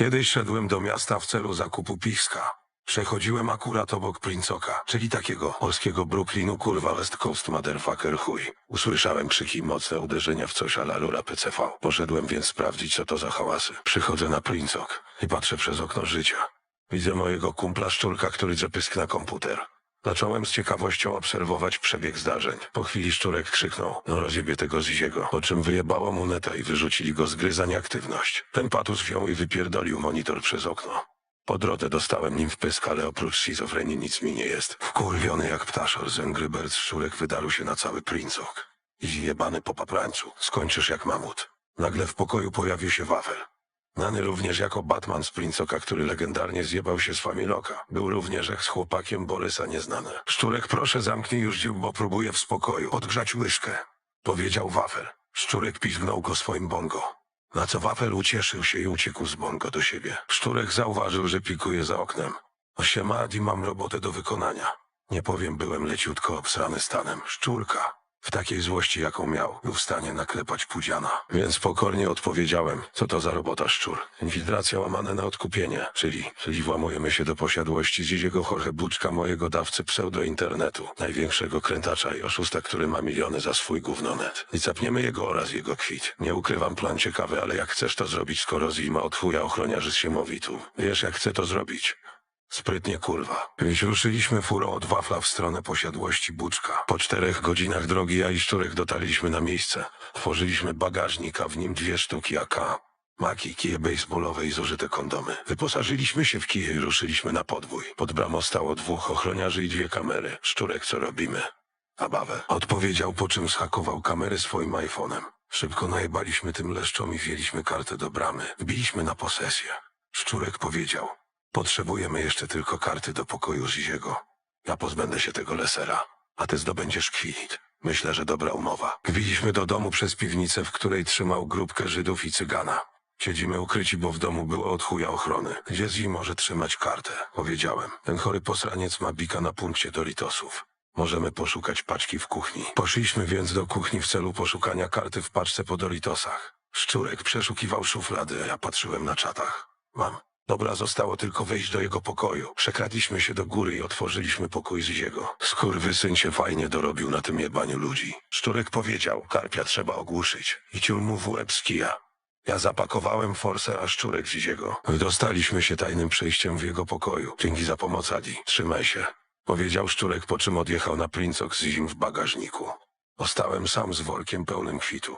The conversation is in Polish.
Kiedyś szedłem do miasta w celu zakupu piska. Przechodziłem akurat obok Princoka, czyli takiego polskiego Brooklynu, kurwa West Coast motherfucker chuj. Usłyszałem krzyki i mocne uderzenia w coś ala rura PCV. Poszedłem więc sprawdzić, co to za hałasy. Przychodzę na Princok i patrzę przez okno życia. Widzę mojego kumpla szczurka, który pysk na komputer. Zacząłem z ciekawością obserwować przebieg zdarzeń. Po chwili szczurek krzyknął, no rozjebie tego Ziziego, po czym wyjebało mu neta i wyrzucili go z gry za nieaktywność. Ten patus wziął i wypierdolił monitor przez okno. Po drodze dostałem nim w pysk, ale oprócz schizofrenii nic mi nie jest. Wkurwiony jak ptaszor Angry Birds szczurek wydarł się na cały princok. Zjebany po paprańcu, skończysz jak mamut. Nagle w pokoju pojawił się wafel. Znany również jako Batman z Princoka, który legendarnie zjebał się z Familoka. Był również z chłopakiem Borysa nieznany. Szczurek, proszę zamknij już dziób, bo próbuję w spokoju odgrzać łyżkę. Powiedział Wafel. Szczurek pizgnął go swoim bongo. Na co Wafel ucieszył się i uciekł z bongo do siebie. Szczurek zauważył, że pikuje za oknem. Osiema Adi, mam robotę do wykonania. Nie powiem, byłem leciutko obsrany stanem. Szczurka. W takiej złości, jaką miał, był w stanie naklepać pudziana. Więc pokornie odpowiedziałem, co to za robota szczur. Infiltracja łamane na odkupienie, czyli, czyli włamujemy się do posiadłości Ziziego Jorge Buczka, mojego dawcy pseudo-internetu, największego krętacza i oszusta, który ma miliony za swój gównonet. I capniemy jego oraz jego kwit. Nie ukrywam, plan ciekawy, ale jak chcesz to zrobić, skoro Zima od chuja ochroniarzy z Siemowitu? Wiesz, jak chcę to zrobić? Sprytnie kurwa. Więc ruszyliśmy furą od wafla w stronę posiadłości Buczka. Po czterech godzinach drogi ja i Szczurek dotarliśmy na miejsce. Otworzyliśmy bagażnik, a w nim dwie sztuki AK. Maki, kije baseballowe i zużyte kondomy. Wyposażyliśmy się w kije i ruszyliśmy na podwój. Pod bramą stało dwóch ochroniarzy i dwie kamery. Szczurek, co robimy? Zabawę. Odpowiedział, po czym schakował kamery swoim iPhone'em. Szybko najebaliśmy tym leszczom i wzięliśmy kartę do bramy. Wbiliśmy na posesję. Szczurek powiedział, potrzebujemy jeszcze tylko karty do pokoju Ziziego. Ja pozbędę się tego lesera, a ty zdobędziesz kwit. Myślę, że dobra umowa. Gwiliśmy do domu przez piwnicę, w której trzymał grupkę Żydów i Cygana. Siedzimy ukryci, bo w domu było od chuja ochrony. Gdzie Zi może trzymać kartę? Powiedziałem. Ten chory posraniec ma bika na punkcie Doritosów. Możemy poszukać paczki w kuchni. Poszliśmy więc do kuchni w celu poszukania karty w paczce po Doritosach. Szczurek przeszukiwał szuflady, a ja patrzyłem na czatach. Mam. Dobra, zostało tylko wejść do jego pokoju. Przekradliśmy się do góry i otworzyliśmy pokój Ziziego. Skurwysyn się fajnie dorobił na tym jebaniu ludzi. Szczurek powiedział, karpia trzeba ogłuszyć. I ciul mu w łeb z kija. Ja zapakowałem forsę, a szczurek Ziziego. Wydostaliśmy się tajnym przejściem w jego pokoju. Dzięki za pomoc, Adi. Trzymaj się. Powiedział szczurek, po czym odjechał na Princok z Zim w bagażniku. Ostałem sam z workiem pełnym kwitu.